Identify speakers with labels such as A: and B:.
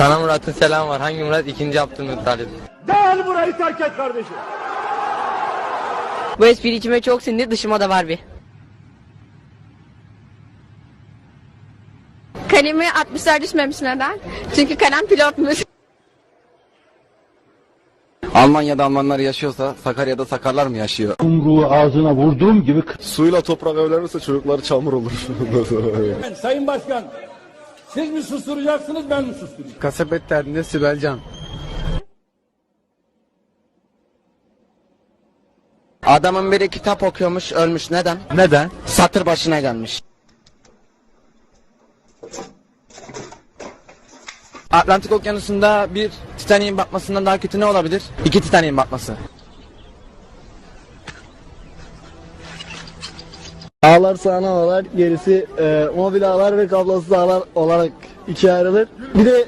A: Sana Murat'ın selam var. Hangi Murat? İkinci Abdülmuttalip.
B: Gel burayı terk et kardeşim.
C: Bu espri içime çok sindi dışıma da var bir.
D: Kalemi 60'lar düşmemiş neden? Çünkü kalem pilotmuş.
E: Almanya'da Almanlar yaşıyorsa Sakarya'da Sakarlar mı yaşıyor?
B: Yumruğu ağzına vurduğum gibi
F: Suyla toprak evlenirse çocukları çamur olur.
B: Sayın Başkan, siz mi susturacaksınız ben mi susturayım?
E: Kasabet derdinde Sibelcan. Adamın biri kitap okuyormuş ölmüş neden? Neden? Satır başına gelmiş. Atlantik Okyanusu'nda bir Titanic'in batmasından daha kötü ne olabilir? İki Titanic'in batması.
G: Ağlar sahne ağlar, gerisi e, mobil ağlar ve kablosuz ağlar olarak ikiye ayrılır. Bir de